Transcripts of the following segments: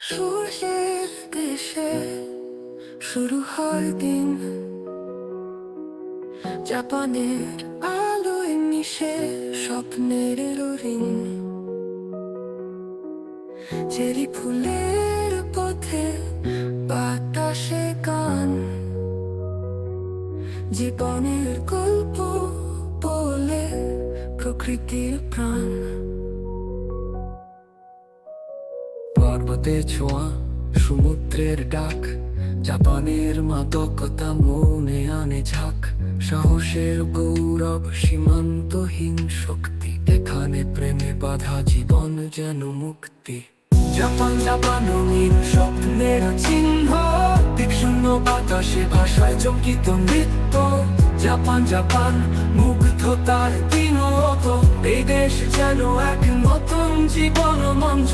সূর্যের দেশে শুরু হয় দিন। জাপানের আলোয় মিশে স্বপ্নের রিং। চেরি ফুলের পথে বাতাসে গান। জীবনের গল্প বলে প্রকৃতির প্রাণ। পর্বতের ছোঁয়া, সমুদ্রের ডাক, জাপানের মাদকতা মনে আনে ঝাঁক, সাহসের গৌরব সীমান্তহীন শক্তি এখানে প্রেমে বাধা জীবন যেন মুক্তি। জাপান জাপান স্বপ্নের চিহ্ন শূন্য বাতাসে ভাষায় চমকিত নৃত্য। জাপান জাপান, মুগ্ধতার দিনত এই দেশ যেন এক নতুন জীবন মঞ্চ।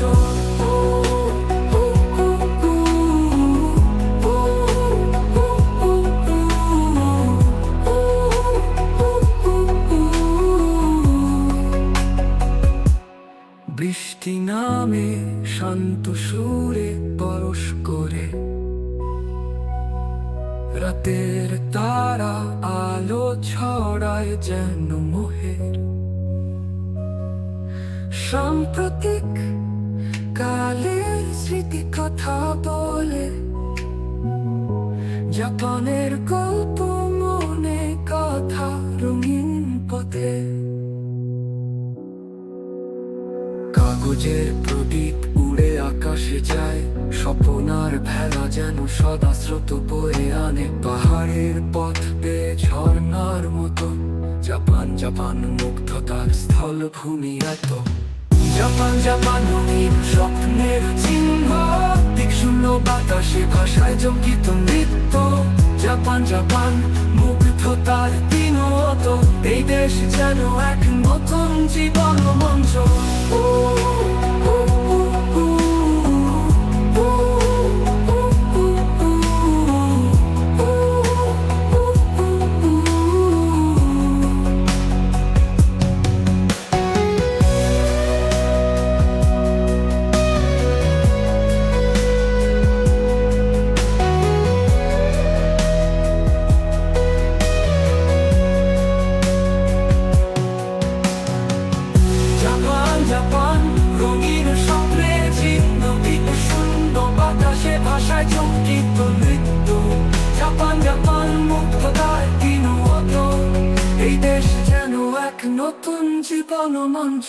বৃষ্টি নামে শান্ত সুরে পরশ করে রাতের তারা আলো ছড়ায় যেন মোহের সাম্প্রতিক কালের স্মৃতি কথা বলে জাপানের গল্প কাগজের প্রদীপ উড়ে আকাশে যায়। স্বপনার ভেলা যেন সদা স্রোত বয়ে আনে। পাহাড়ের পথ বেয়ে ঝর্ণার মতো। জাপান জাপান মুগ্ধতার স্থল ভূমি এত। জাপান জাপান রঙিন স্বপ্নের চিহ্ন। দিক শূন্য বাতাসে ভাষায় চমকিত নৃত্য। জাপান জাপান মুগ্ধতার দিনত এই দেশ যেন এক নতুন জীবন মঞ্চ। নতুন জীবন মঞ্চ।